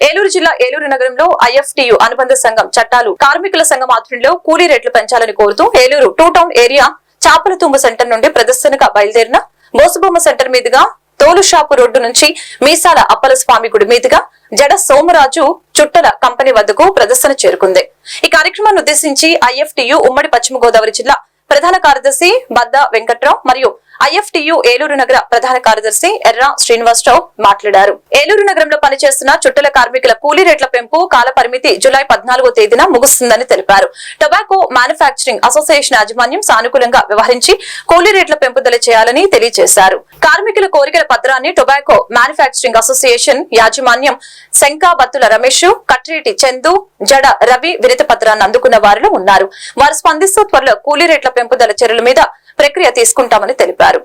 ఏలూరు జిల్లా ఏలూరు నగరంలో ఐఎఫ్టియు అనుబంధ సంఘం చట్టాలు కార్మికుల సంఘం ఆధ్వర్యంలో కూలీ రేట్లు పెంచాలని కోరుతూ ఏలూరు టూ టౌన్ ఏరియా చాపల తుమ్మ సెంటర్ నుండి ప్రదర్శనగా బయలుదేరిన బోసుబొమ్మ సెంటర్ మీదుగా తోలు షాపు రోడ్డు నుంచి మీసాల అప్పల స్వామి గుడి మీదుగా జడ సోమరాజు చుట్టల కంపెనీ వద్దకు ప్రదర్శన చేరుకుంది. ఈ కార్యక్రమాన్ని ఉద్దేశించి ఐఎఫ్టియు ఉమ్మడి పశ్చిమ గోదావరి జిల్లా ప్రధాన కార్యదర్శి బద్ద వెంకట్రావు మరియు ఐఎఫ్టియు ఏలూరు నగర ప్రధాన కార్యదర్శి ఎర్రా శ్రీనివాసరావు మాట్లాడారు. ఏలూరు నగరంలో పనిచేస్తున్న చుట్టల కార్మికుల కూలీ రేట్ల పెంపు కాల పరిమితి జులై పద్నాలుగో తేదీన ముగుస్తుందని తెలిపారు. టొబాకో మ్యానుఫ్యాక్చరింగ్ అసోసియేషన్ యాజమాన్యం సానుకూలంగా వ్యవహరించి కూలీ రేట్ల పెంపుదల చేయాలని తెలియజేశారు. కార్మికుల కోరికల పత్రాన్ని టొబాకో మ్యానుఫ్యాక్చరింగ్ అసోసియేషన్ యాజమాన్యం శంకా బత్తుల రమేష్ కట్రేటి చందు జడ రవి విరత పత్రాన్ని అందుకున్న వారిలో ఉన్నారు. వారు స్పందిస్తూ త్వరలో కూలీ రేట్ల పెంపుదల చర్యల మీద ప్రక్రియ తీసుకుంటామని తెలిపారు.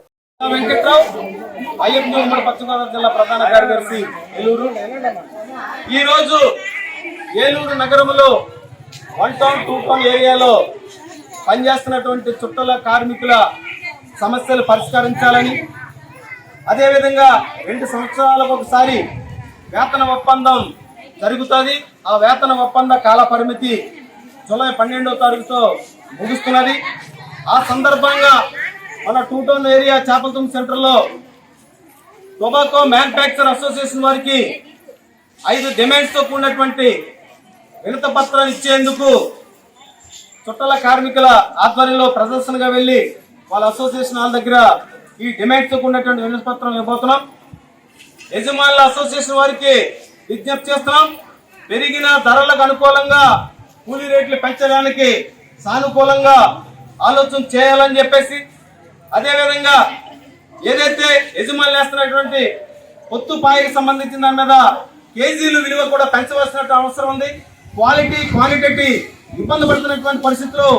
జిల్లా ప్రధాన కార్యదర్శి ఏలూరు. ఈ రోజు ఏలూరు నగరంలో వన్ టౌన్ టూ టౌన్ ఏరియాలో పనిచేస్తున్నటువంటి చుట్టల కార్మికుల సమస్యలు పరిష్కరించాలని అదేవిధంగా రెండు సంవత్సరాలకు ఒకసారి వేతన ఒప్పందం జరుగుతుంది. ఆ వేతన ఒప్పంద కాల పరిమితి జూలై పన్నెండవ తారీఖుతో ముగుస్తున్నది. ఆ సందర్భంగా మన టూ టౌన్ ఏరియా చేపలతుమ్ సెంటర్లో టొబాకో మ్యానుఫ్యాక్చర్ అసోసియేషన్ వారికి ఐదు డిమాండ్స్తో కూడినటువంటి వినత పత్రాలు ఇచ్చేందుకు చుట్టల కార్మికుల ఆధ్వర్యంలో ప్రదర్శనగా వెళ్ళి వాళ్ళ అసోసియేషన్ వాళ్ళ దగ్గర ఈ డిమాండ్స్తో కూడినటువంటి వినత పత్రం ఇవ్వబోతున్నాం. యజమానుల అసోసియేషన్ వారికి విజ్ఞప్తి చేస్తున్నాం. పెరిగిన ధరలకు అనుకూలంగా కూలీ రేట్లు పెంచడానికి సానుకూలంగా ఆలోచన చేయాలని చెప్పేసి అదేవిధంగా ఏదైతే యజమానులు వేస్తున్నటువంటి పొత్తు పాయకి సంబంధించిన దాని మీద కేజీలు విలువ కూడా పెంచవలసిన అవసరం ఉంది. క్వాలిటీ క్వాలిటీ ఇబ్బంది పడుతున్నటువంటి పరిస్థితుల్లో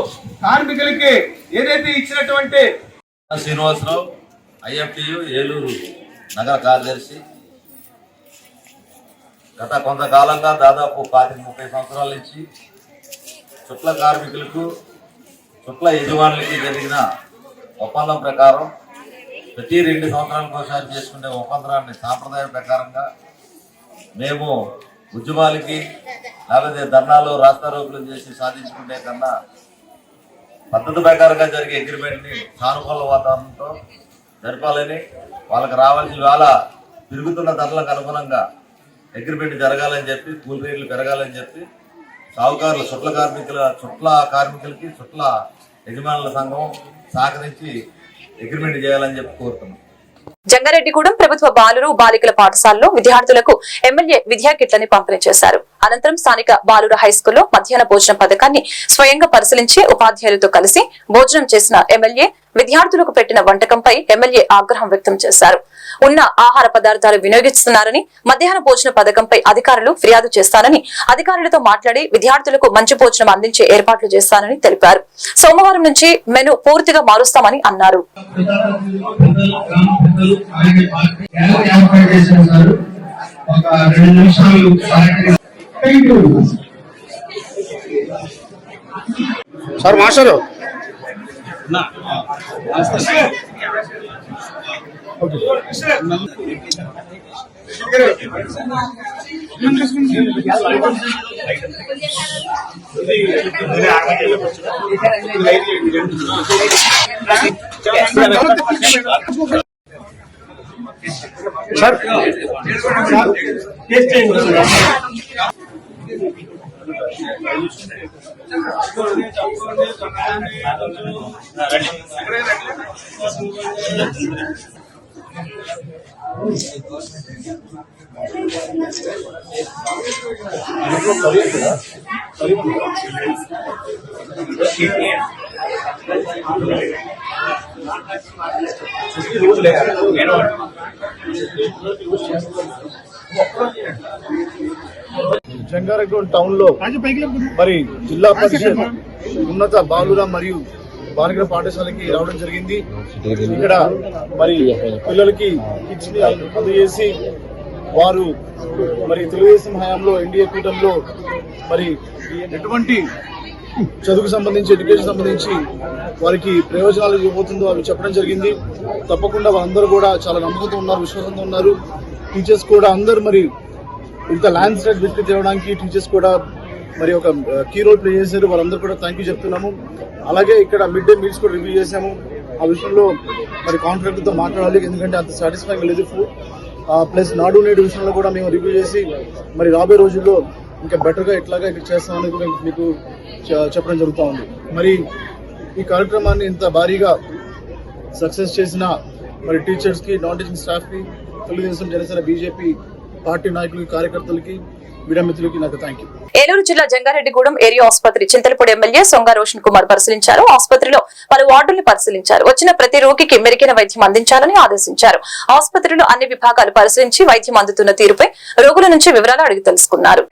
కార్మికులకి ఏదైతే ఇచ్చినటువంటి శ్రీనివాసరావు ఐఎఫ్టియు ఏలూరు నగర కార్యదర్శి. గత కొంతకాలంగా దాదాపు పాతిక ముప్పై సంవత్సరాల నుంచి చుట్ల కార్మికులకు చుట్ల యజమానులకి జరిగిన ఒప్పందం ప్రకారం ప్రతి రెండు సంవత్సరాలకు ఒకసారి చేసుకునే ఒప్పందాన్ని సాంప్రదాయం ప్రకారంగా మేము ఉద్యమాలకి లేకపోతే ధర్నాలు రాస్తారోకులు చేసి సాధించుకునే కన్నా పద్ధతి ప్రకారంగా జరిగే అగ్రిమెంట్ని సానుకూల వాతావరణంతో జరపాలని వాళ్ళకి రావాల్సిన వేళ పెరుగుతున్న ధరలకు అనుగుణంగా అగ్రిమెంట్ జరగాలని చెప్పి కూలి రేట్లు పెరగాలని చెప్పి సాహుకారుల చుట్ల కార్మికుల చుట్ల కార్మికులకి చుట్ల యజమానుల సంఘం సహకరించి అగ్రిమెంట్ చేయాలని చెప్పి కోరుతున్నాం. జంగారెడ్డిగూడెం ప్రభుత్వ బాలురు బాలికల పాఠశాలలో విద్యార్థులకు ఎమ్మెల్యే విద్యా కిట్లని పంపిణీ చేశారు. అనంతరం స్థానిక బాలుర హైస్కూల్లో మధ్యాహ్న భోజన పథకాన్ని స్వయంగా పరిశీలించి ఉపాధ్యాయులతో కలిసి భోజనం చేసిన ఎమ్మెల్యే విద్యార్థులకు పెట్టిన వంటకంపై ఎమ్మెల్యే ఆగ్రహం వ్యక్తం చేశారు. ఉన్న ఆహార పదార్థాలు వినియోగిస్తున్నారని మధ్యాహ్న భోజన పథకంపై అధికారులు ఫిర్యాదు చేస్తానని అధికారులతో మాట్లాడి విద్యార్థులకు మంచి భోజనం అందించే ఏర్పాట్లు చేస్తానని తెలిపారు. సోమవారం నుంచి మెను పూర్తిగా మారుస్తామని అన్నారు. సార్ ఒక రెండు నిమిషాలు సహకరి- Thank you. Sir master sir Jangareddy టౌన్లో మరి జిల్లా పరిషత్ ఉన్నత బాలుర మరియు బాలికల పాఠశాలకి రావడం జరిగింది. ఇక్కడ మరి పిల్లలకి కిట్స్ని అందజేసి వారు మరి తెలుగుదేశం హయాంలో ఎన్డీఏ కూటమిలో మరి ఎటువంటి చదువుకు సంబంధించి ఎడ్యుకేషన్ సంబంధించి వారికి ప్రయోజనాలు ఇవ్వబోతుందో అవి చెప్పడం జరిగింది. తప్పకుండా వాళ్ళందరూ కూడా చాలా నమ్మకంతో ఉన్నారు విశ్వాసంతో ఉన్నారు. టీచర్స్ కూడా అందరూ మరి ఇంత ల్యాండ్ స్లైడ్ వెతికి తేవడానికి టీచర్స్ కూడా మరి ఒక కీ రోల్ ప్లే చేశారు వాళ్ళందరూ కూడా థ్యాంక్ యూ చెప్తున్నాము. అలాగే ఇక్కడ మిడ్ డే మీల్స్ కూడా రివ్యూ చేశాము. ఆ విషయంలో మరి కాంట్రాక్టర్తో మాట్లాడాలి ఎందుకంటే అంత సాటిస్ఫైంగ్ లేదు. ఫుడ్ ప్లస్ నాడు నేడు విషయంలో కూడా మేము రివ్యూ చేసి మరి రాబోయే రోజుల్లో ఇంకా బెటర్గా ఎట్లాగా ఇక్కడ చేస్తామని కూడా మీకు చెప్పడం జరుగుతూ ఉంది. మరి ఈ కార్యక్రమాన్ని ఇంత భారీగా సక్సెస్ చేసిన మరి టీచర్స్కి నాన్ టీచింగ్ స్టాఫ్కి తెలుగుదేశం జనసేన బీజేపీ పార్టీ నాయకులకి కార్యకర్తలకి ఏలూరు జిల్లా జంగారెడ్డిగూడెం ఏరియా ఆసుపత్రి చింతలపూడి ఎమ్మెల్యే సొంగ రోషన్ కుమార్ పరిశీలించారు. ఆసుపత్రిలో పలు వార్డుల్ని పరిశీలించారు. వచ్చిన ప్రతి రోగికి మెరుగైన వైద్యం అందించాలని ఆదేశించారు. ఆసుపత్రిలో అన్ని విభాగాలు పరిశీలించి వైద్యం అందుతున్న తీరుపై రోగుల నుంచి వివరాలు అడిగి తెలుసుకున్నారు.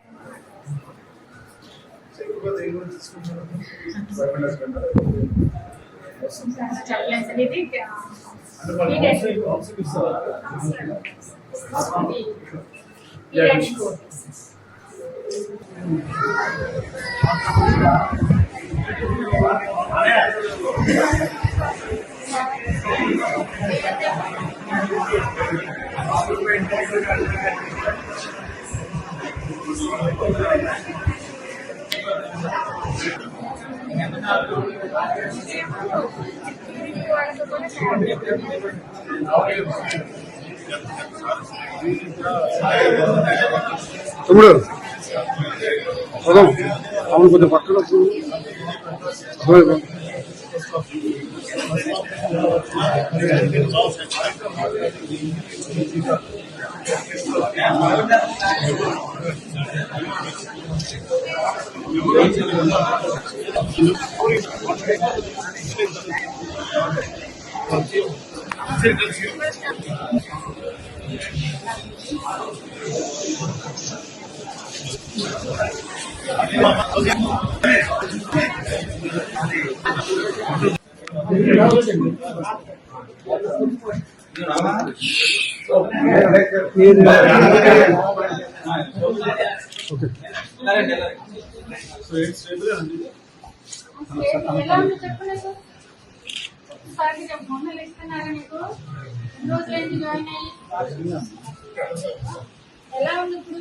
తమ్ముడు పదం అవును కొంచెం పక్కన ఎలా ఉంది ఎలా ఉంది ఇప్పుడు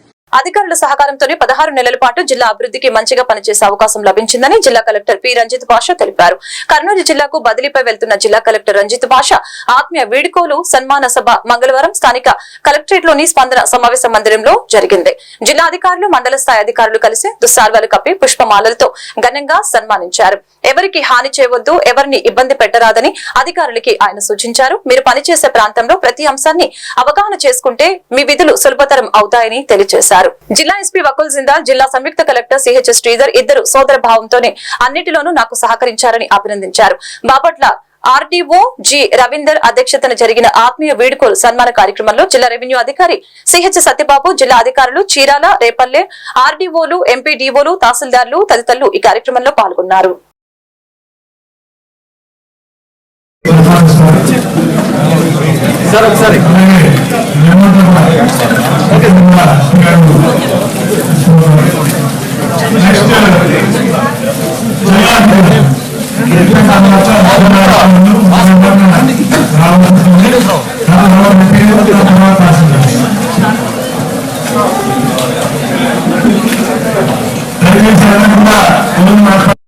అధికారుల సహకారంతోనే పదహారు నెలల పాటు జిల్లా అభివృద్ధికి మంచిగా పనిచేసే అవకాశం లభించిందని జిల్లా కలెక్టర్ పి. రంజిత్ భాష తెలిపారు. కర్నూలు జిల్లాకు బదిలీపై వెళ్తున్న జిల్లా కలెక్టర్ రంజిత్ భాష ఆత్మీయ వీడుకోలు సన్మాన సభ మంగళవారం స్థానిక కలెక్టరేట్లోని స్పందన సమావేశ మందిరంలో జరిగింది. జిల్లా అధికారులు మండల స్థాయి అధికారులు కలిసి దుస్సార్వాలు కప్పి పుష్పమాలలతో ఘనంగా సన్మానించారు. ఎవరికి హాని చేయవద్దు ఎవరిని ఇబ్బంది పెట్టరాదని అధికారులకి ఆయన సూచించారు. మీరు పనిచేసే ప్రాంతంలో ప్రతి అంశాన్ని అవగాహన చేసుకుంటే మీ విధులు సులభతరం అవుతాయని తెలియజేశారు. జిల్లా ఎస్పీ వకుల్ జిందాల్ జిల్లా సంయుక్త కలెక్టర్ సిహెచ్ శ్రీధర్ ఇద్దరు సోదర భావంతోనే అన్నిటిలోనూ నాకు సహకరించారని అభినందించారు. బాపట్ల ఆర్డీఓ జి రవీందర్ అధ్యక్షతన జరిగిన ఆత్మీయ వీడుకోలు సన్మాన కార్యక్రమంలో జిల్లా రెవెన్యూ అధికారి సిహెచ్ సత్యబాబు జిల్లా అధికారులు చీరాల రేపల్లె ఆర్డీఓలు ఎంపీడీఓలు తహసీల్దార్లు తదితరులు ఈ కార్యక్రమంలో పాల్గొన్నారు. సార్ ఒకసారి నెక్స్ట్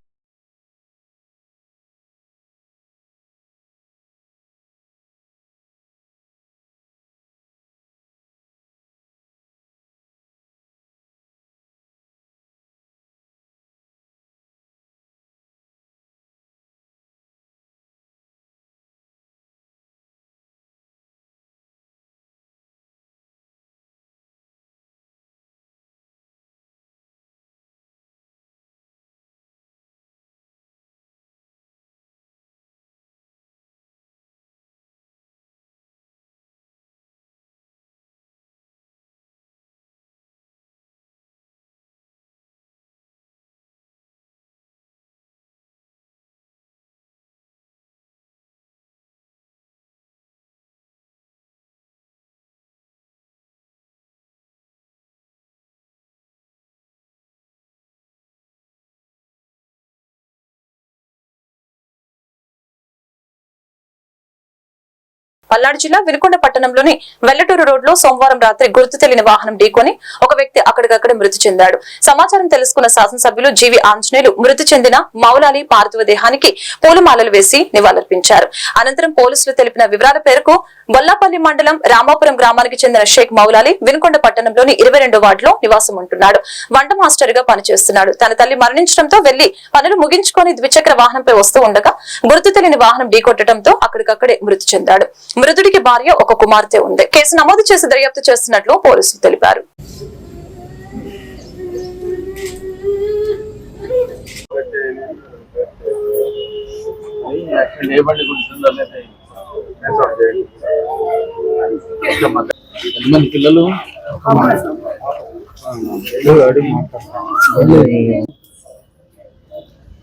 పల్నాడు జిల్లా వినుకొండ పట్టణంలోని వెల్లటూరు రోడ్ సోమవారం రాత్రి గుర్తు తెలియని వాహనం ఢీకొని ఒక వ్యక్తి అక్కడికక్కడ మృతి చెందాడు. సమాచారం తెలుసుకున్న శాసనసభ్యులు జీవి ఆంజనేయులు మృతి చెందిన మౌలాలి పార్థివ దేహానికి పూలమాలలు వేసి నివాళులర్పించారు. అనంతరం పోలీసులు తెలిపిన వివరాల పేరుకు బొల్లాపల్లి మండలం రామాపురం గ్రామానికి చెందిన షేక్ మౌలాలి వినుకొండ పట్టణంలోని ఇరవై రెండో వార్డులో నివాసం ఉంటున్నాడు వంట మాస్టర్గా పనిచేస్తున్నాడు. తన తల్లి మరణించడంతో వెళ్ళి పనులు ముగించుకొని ద్విచక్ర వాహనంపై వస్తూ ఉండగా గుర్తు తెలియని వాహనం ఢీకొట్టడంతో అక్కడికక్కడే మృతి చెందాడు. మృతుడికి భార్య ఒక కుమార్తె ఉంది. కేసు నమోదు చేసి దర్యాప్తు చేస్తున్నట్లు పోలీసులు తెలిపారు. ఎంతమంది పిల్లలు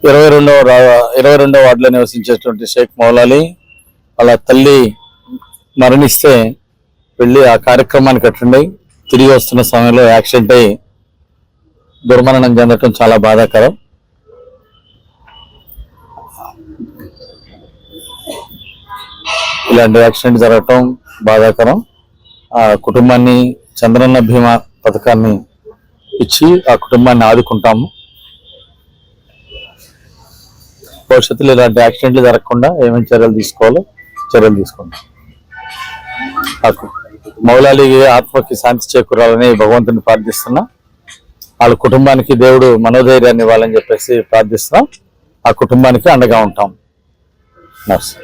ఇరవై రెండవ ఇరవై రెండవ వార్డులో నివసించేటువంటి షేక్ మౌలాలి వాళ్ళ తల్లి మరణిస్తే వెళ్ళి ఆ కార్యక్రమానికి అట్టుండి తిరిగి వస్తున్న సమయంలో యాక్సిడెంట్ అయ్యి దుర్మరణం చెందటం చాలా బాధాకరం. ఇలాంటి యాక్సిడెంట్ జరగటం బాధాకరం. ఆ కుటుంబాన్ని చంద్రన్న భీమా పథకాన్ని ఇచ్చి ఆ కుటుంబాన్ని ఆదుకుంటాము. భవిష్యత్తులో ఇలాంటి యాక్సిడెంట్లు జరగకుండా ఏమేమి చర్యలు తీసుకోవాలో చర్యలు తీసుకుంటాం. నాకు మౌలాలి ఆత్మకి శాంతి చేకూరాలని భగవంతుని ప్రార్థిస్తున్నా. వాళ్ళ కుటుంబానికి దేవుడు మనోధైర్యాన్ని ఇవ్వాలని చెప్పేసి ప్రార్థిస్తున్నాం. ఆ కుటుంబానికి అండగా ఉంటాం. నమస్తే.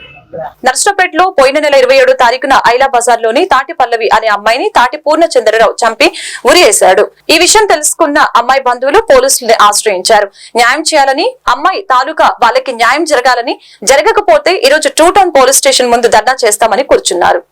నర్సరావుపేటలో పోయిన నెల ఇరవై ఏడు తారీఖున ఐలా బజార్లోని తాటి పల్లవి అనే అమ్మాయిని తాటి పూర్ణచంద్రరావు చంపి ఉరివేశాడు ఈ విషయం తెలుసుకున్న అమ్మాయి బంధువులు పోలీసులు ఆశ్రయించారు. న్యాయం చేయాలని అమ్మాయి తాలూకా వాళ్ళకి న్యాయం జరగాలని జరగకపోతే ఈరోజు టూ టౌన్ పోలీస్ స్టేషన్ ముందు ధర్నా చేస్తామని కూర్చున్నారు.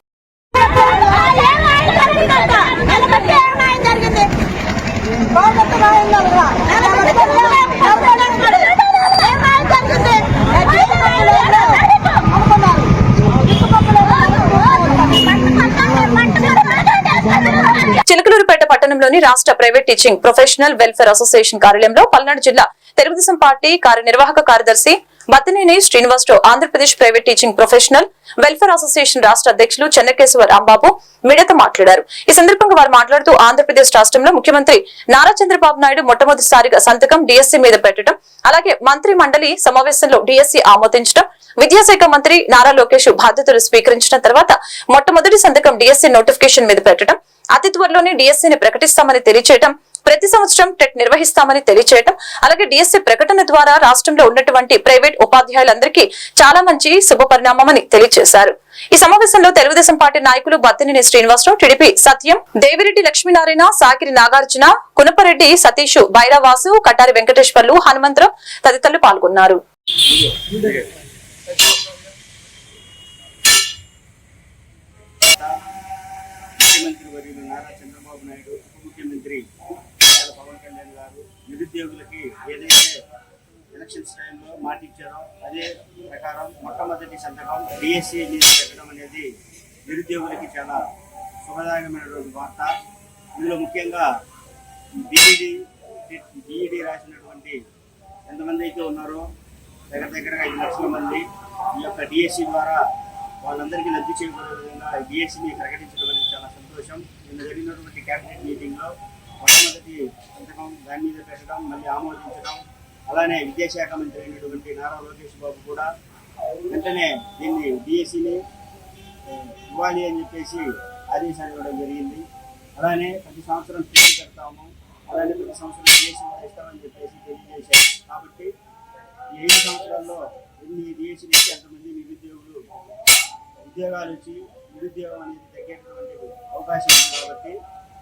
చిలకలూరుపేట పట్టణంలోని రాష్ట్ర private teaching professional welfare association కార్యాలయంలో పల్నాడు జిల్లా తెలుగుదేశం పార్టీ కార్యనిర్వాహక కార్యదర్శి Battineni Srinivasa Rao Andhra Pradesh private teaching professional welfare association రాష్ట్ర అధ్యక్షులు చెన్నకేశ్వర రాంబాబు మీడియాతో మాట్లాడారు. ఈ సందర్భంగా వారు మాట్లాడుతూ ఆంధ్రప్రదేశ్ రాష్ట్రంలో ముఖ్యమంత్రి నారా చంద్రబాబు నాయుడు మొట్టమొదటిసారిగా సంతకం డిఎస్సీ మీద పెట్టడం అలాగే మంత్రి మండలి సమావేశంలో డిఎస్సీ ఆమోదించడం విద్యాశాఖ మంత్రి నారా లోకేష్ బాధ్యతలు స్వీకరించిన తర్వాత మొట్టమొదటి సంతకం డిఎస్సీ నోటిఫికేషన్ మీద పెట్టడం అతి త్వరలోనే డిఎస్సీని ప్రకటిస్తామని తెలియచేయడం ప్రతి సంవత్సరం టెట్ నిర్వహిస్తామని తెలియచేయటం అలాగే డిఎస్సీ ప్రకటన ద్వారా రాష్ట్రంలో ఉన్నటువంటి ప్రైవేట్ ఉపాధ్యాయులందరికీ చాలా మంచి శుభ పరిణామమని తెలియజేశారు ఈ సమావేశంలో తెలుగుదేశం పార్టీ నాయకులు బత్తినేని శ్రీనివాసరావు టిడిపి సత్యం దేవిరెడ్డి లక్ష్మీనారాయణ సాకిరి నాగార్జున కునపరెడ్డి సతీష్ బైరావాసు కటారి వెంకటేశ్వర్లు హనుమంతరావు తదితరులు పాల్గొన్నారు. ముఖ్యమంత్రి వర్యులు నారా చంద్రబాబు నాయుడు ఉప ముఖ్యమంత్రి నారా పవన్ కళ్యాణ్ గారు నిరుద్యోగులకి ఏదైతే ఎలక్షన్స్ టైంలో మాట ఇచ్చారో అదే ప్రకారం మొట్టమొదటి సంతకం డిఎస్సి మీద పెట్టడం అనేది నిరుద్యోగులకి చాలా శుభదాయకమైనటువంటి వార్త. ఇందులో ముఖ్యంగా బీఈడి బీఈడి రాసినటువంటి ఎంతమంది అయితే ఉన్నారో దగ్గర దగ్గరగా ఐదు లక్షల మంది ఈ యొక్క డిఎస్సి ద్వారా వాళ్ళందరికీ లబ్ధి చేయబడే విధంగా డిఎస్సిని ప్రకటించడం అనేది చాలా సంతోషం. నిన్న జరిగినటువంటి కేబినెట్ మీటింగ్లో మొట్టమొదటి సంతకం దాని మీద పెట్టడం మళ్ళీ ఆమోదించడం అలానే విద్యాశాఖ మంత్రి అయినటువంటి నారా లోకేష్ బాబు కూడా వెంటనే దీన్ని డిఎస్సిని ఇవ్వాలి అని చెప్పేసి ఆదేశాలు ఇవ్వడం జరిగింది. అలానే ప్రతి సంవత్సరం ఫీజు పెడతాము. అలానే ప్రతి సంవత్సరం డిఎస్సి కూడా ఇస్తామని చెప్పేసి తెలియజేశారు. కాబట్టి ఈ ఐదు సంవత్సరాల్లో ఎన్ని డిఎస్సీలు నుంచి ఎంతమంది నిరుద్యోగులు ఉద్యోగాలు ఇచ్చి నిరుద్యోగం అనేది తగ్గేటటువంటి అవకాశం ఉంది కాబట్టి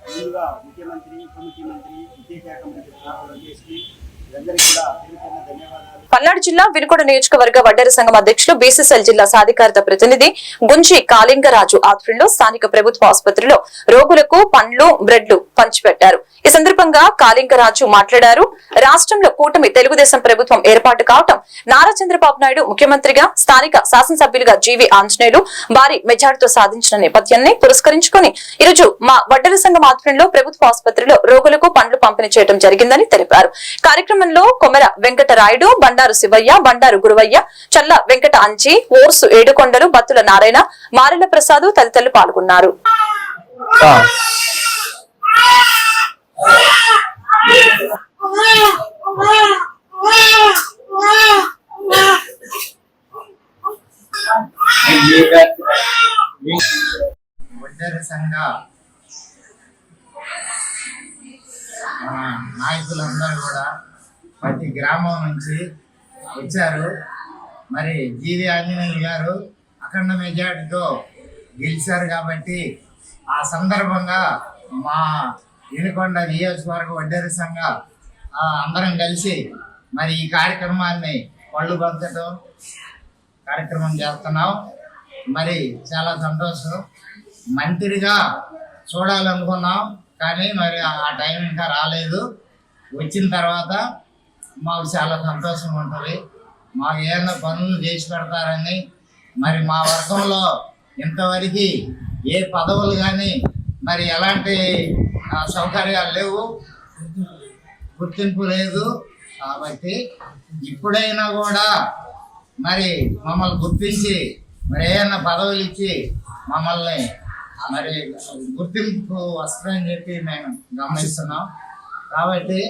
ముందుగా ముఖ్యమంత్రి ఉప ముఖ్యమంత్రి విద్యాశాఖ మంత్రి నారా లోకేష్కి పల్నాడు జిల్లా వినుకొండ నియోజకవర్గ వడ్డేర సంఘం అధ్యక్షులు బీసీసీఎల్ జిల్లా సాధికారత ప్రతినిధి గుంజి కాళింగరాజు ఆధ్వర్యంలో స్థానిక ప్రభుత్వ ఆసుపత్రిలో రోగులకు పండ్లు బ్రెడ్లు పంచిపెట్టారు. ఈ సందర్భంగా కాళింగరాజు మాట్లాడారు. రాష్ట్రంలో కూటమి తెలుగుదేశం ప్రభుత్వం ఏర్పాటు కావటం నారా చంద్రబాబు నాయుడు ముఖ్యమంత్రిగా స్థానిక శాసనసభ్యులుగా జీవి ఆంజనేయులు భారీ మెజార్టీతో సాధించిన నేపథ్యాన్ని పురస్కరించుకొని ఈరోజు మా వడ్డెర సంఘం ఆధ్వర్యంలో ప్రభుత్వ ఆసుపత్రిలో రోగులకు పండ్లు పంపిణీ చేయడం జరిగిందని తెలిపారు. కార్యక్రమం కార్యక్రమంలో కొమెర వెంకటరాయుడు బండారు శివయ్య బండారు గురువయ్య చల్ల వెంకట అంచి ఓర్సు ఏడుకొండలు బత్తుల నారాయణ మారెల ప్రసాద్ తదితరులు పాల్గొన్నారు. నాయకులందరూ కూడా గ్రామం నుంచి వచ్చారు. మరి జీవి ఆంజనేయులు గారు అఖండ మెజార్టీతో గెలిచారు కాబట్టి ఆ సందర్భంగా మా ఏనుకొండ నియోజకవర్గ వడ్డేర సంఘ అందరం కలిసి మరి ఈ కార్యక్రమాన్ని పళ్ళు పంచడం కార్యక్రమం చేస్తున్నాం. మరి చాలా సంతోషం. మంత్రిగా చూడాలనుకున్నాం కానీ మరి ఆ టైం ఇంకా రాలేదు. వచ్చిన తర్వాత మాకు చాలా సంతోషం ఉంటుంది. మాకు ఏమైనా పనులు చేసి పెడతారని మరి మా వర్గంలో ఇంతవరకు ఏ పదవులు కానీ మరి ఎలాంటి సౌకర్యాలు లేవు. గుర్తింపు లేదు. కాబట్టి ఇప్పుడైనా కూడా మరి మమ్మల్ని గుర్తించి మరి ఏమైనా పదవులు ఇచ్చి మమ్మల్ని మరి గుర్తింపు వస్తుందని చెప్పి మేము గమనిస్తున్నాం. కాబట్టి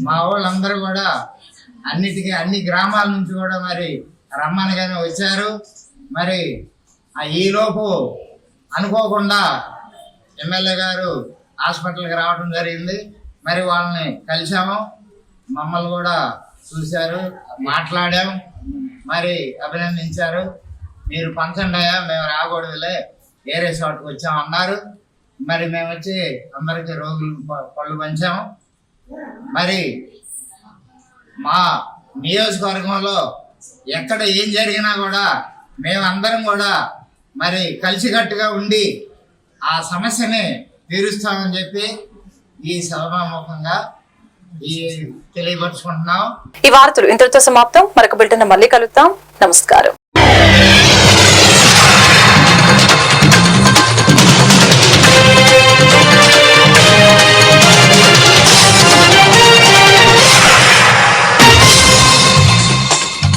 మా వాళ్ళందరూ కూడా అన్నిటికీ అన్ని గ్రామాల నుంచి కూడా మరి రమ్మనగానే వచ్చారు. మరి ఈలోపు అనుకోకుండా ఎమ్మెల్యే గారు హాస్పిటల్కి రావడం జరిగింది. మరి వాళ్ళని కలిసాము మమ్మల్ని కూడా చూశారు మాట్లాడాం మరి అభినందించారు. మీరు పంచండి అయ్యా మేము రాకూడదులే వేరే చోటుకు వచ్చామన్నారు. మరి మేము వచ్చి అందరికీ రోగులు ప- పళ్ళు పంచాము. మరి మా నియోజకవర్గంలో ఎక్కడ ఏం జరిగినా కూడా మేమందరం కూడా మరి కలిసికట్టుగా ఉండి ఆ సమస్యని తీరుస్తామని చెప్పి ఈ సభాముఖంగా ఈ తెలియపరుచుకుంటున్నాం. ఈ వార్తలు ఇంతటితో సమాప్తం. మరొక బిల్టన్ మళ్ళీ కలుద్దాం. నమస్కారం.